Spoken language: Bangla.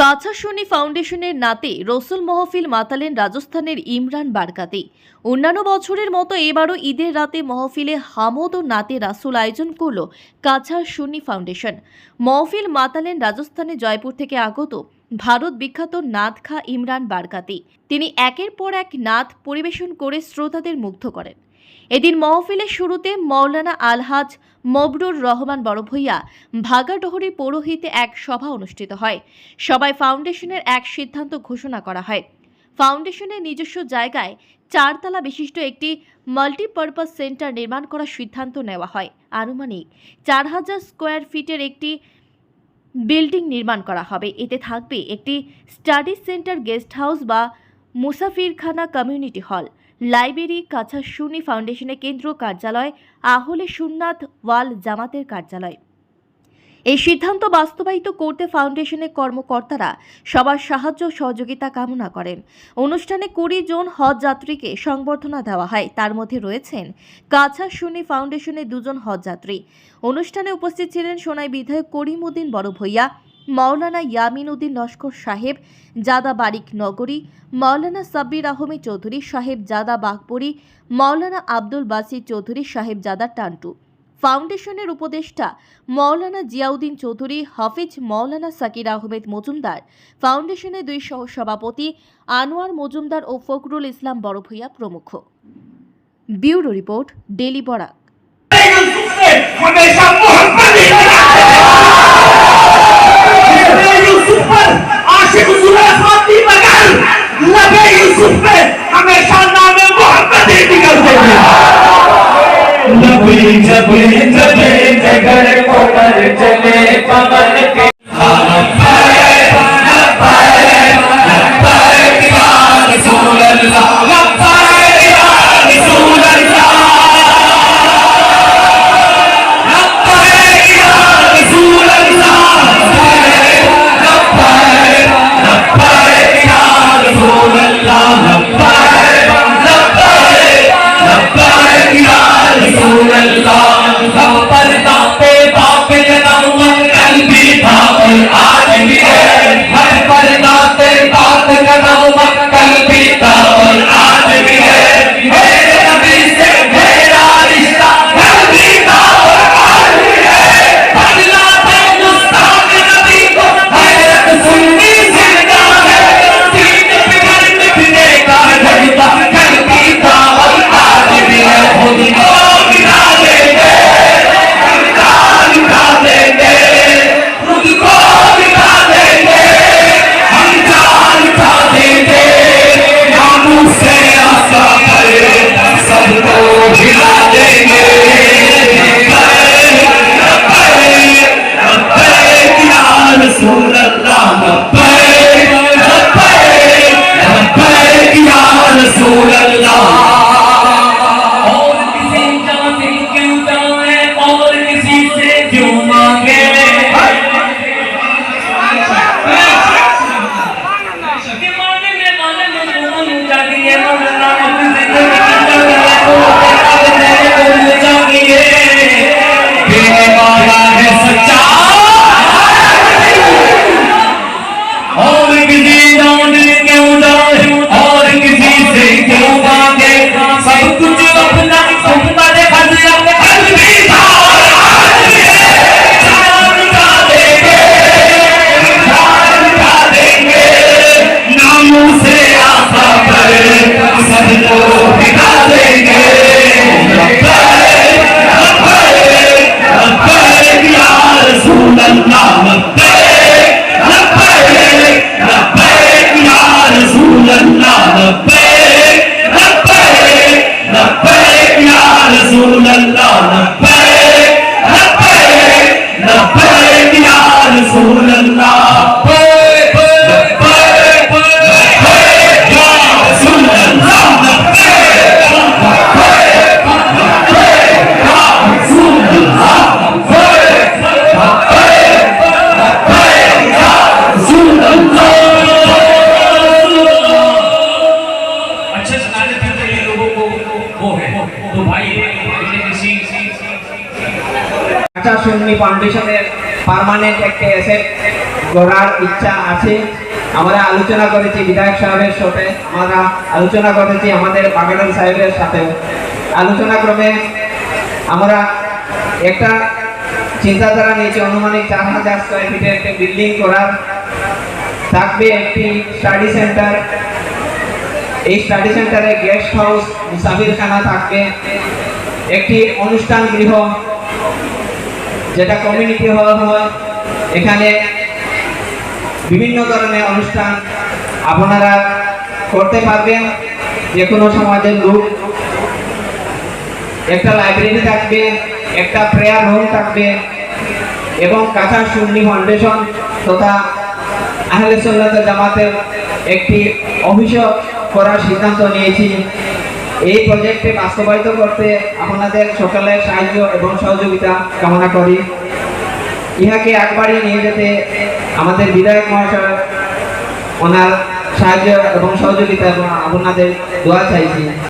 কাছাশুনি ফাউন্ডেশনের নাতে রসুল মহফিল মাতালেন রাজস্থানের ইমরান বারকাতে। অন্যান্য বছরের মতো এবারও ঈদের রাতে মহফিলে হামদ ও নাতে রাসুল আয়োজন করল কাছা সুন্নি ফাউন্ডেশন। মহফিল মাতালেন রাজস্থানের জয়পুর থেকে আগত ভারত বিখ্যাত নাথ খা ইমরান বারকাতে। তিনি একের পর এক নাথ পরিবেশন করে শ্রোতাদের মুগ্ধ করেন। এদিন মহফিলের শুরুতে মৌলানা আলহাজ মবরুর রহমান বড়ভূইয়া ভাগাডহরি পৌরোহিতে এক সভা অনুষ্ঠিত হয়। সবাই ফাউন্ডেশনের এক সিদ্ধান্ত ঘোষণা করা হয়। ফাউন্ডেশনের নিজস্ব জায়গায় চারতলা বিশিষ্ট একটি মাল্টিপারপাস সেন্টার নির্মাণ করার সিদ্ধান্ত নেওয়া হয়। আনুমানিক চার হাজার স্কোয়ার ফিটের একটি বিল্ডিং নির্মাণ করা হবে। এতে থাকবে একটি স্টাডি সেন্টার, গেস্ট হাউস বা মুসাফিরখানা কমিউনিটি হল। লাইব্রেরি কাছা সুনি ফাউন্ডেশনের কেন্দ্র কার্যালয়, আহলে সুন্নাত ওয়াল জামাতের কার্যালয়। এই সিদ্ধান্ত বাস্তবায়িত করতে ফাউন্ডেশনের কর্মকর্তারা সবার সাহায্য সহযোগিতা কামনা করেন। অনুষ্ঠানে কুড়ি জন হজ যাত্রীকে সংবর্ধনা দেওয়া হয়। তার মধ্যে রয়েছেন কাছা সুনি ফাউন্ডেশনের দুজন হজ যাত্রী। অনুষ্ঠানে উপস্থিত ছিলেন সোনাই বিধায়ক করিম উদ্দিন বড় ভূঁইয়া মাওলানা ইয়ামিন উদ্দিন লস্কর সাহেব, জাদা বারিক নগরী মাওলানা সাব্বির আহমেদ চৌধুরী সাহেব, জাদা বাগপুরি মাওলানা আব্দুল বাসির চৌধুরী সাহেব, জাদা টান্টু। ফাউন্ডেশনের উপদেষ্টা মৌলানা জিয়াউদ্দিন চৌধুরী, হাফিজ মৌলানা সাকির আহমেদ মজুমদার। ফাউন্ডেশনের দুই সহসভাপতি আনোয়ার মজুমদার ও ফখরুল ইসলাম বড়ভূইয়া প্রমুখ। Bureau report daily Barak. Ayrılsın. Aşık huzura yapar. रसूल अल्लाह सब पर Yeah. কাঁচা সুন্নি ফাউন্ডেশনের পার্মানেন্ট একটা অ্যাসেট গড়ার ইচ্ছা আছে। আমরা আলোচনা করেছি বিধায়ক সাহেবের সাথে, আমরা আলোচনা করেছি আমাদের বাগানাল সাহেবের সাথে আলোচনা ক্রমে আমরা একটা চিন্তাধারা নিয়েছি, অনুমানিক চার হাজার স্কোয়ার ফিটের একটা বিল্ডিং করার। থাকবে একটি স্টাডি সেন্টার এই স্টাডি সেন্টারে গেস্ট হাউস মুসাফিরখানা থাকবে। একটি অনুষ্ঠান গৃহ যেটা কমিউনিটি হল হয়, এখানে বিভিন্ন ধরনের অনুষ্ঠান আপনারা করতে পারবেন যে কোনো সমাজের লোক। একটা লাইব্রেরি থাকবে, একটা প্রেয়ার রুম থাকবে, এবং কাঁচা সুন্নি ফাউন্ডেশন তথা আহলে সুন্নাত জামাতের একটি অভিযোগ করার সিদ্ধান্ত নিয়েছি। এই প্রজেক্টে বাস্তবায়িত করতে আপনাদের সকলের সাহায্য এবং সহযোগিতা কামনা করি। ইহাকে একবারই নিয়ে যেতে আমাদের বিধায়ক মহাশয় ওনার সাহায্য এবং সহযোগিতা এবং আপনাদের দোয়া চাইছি।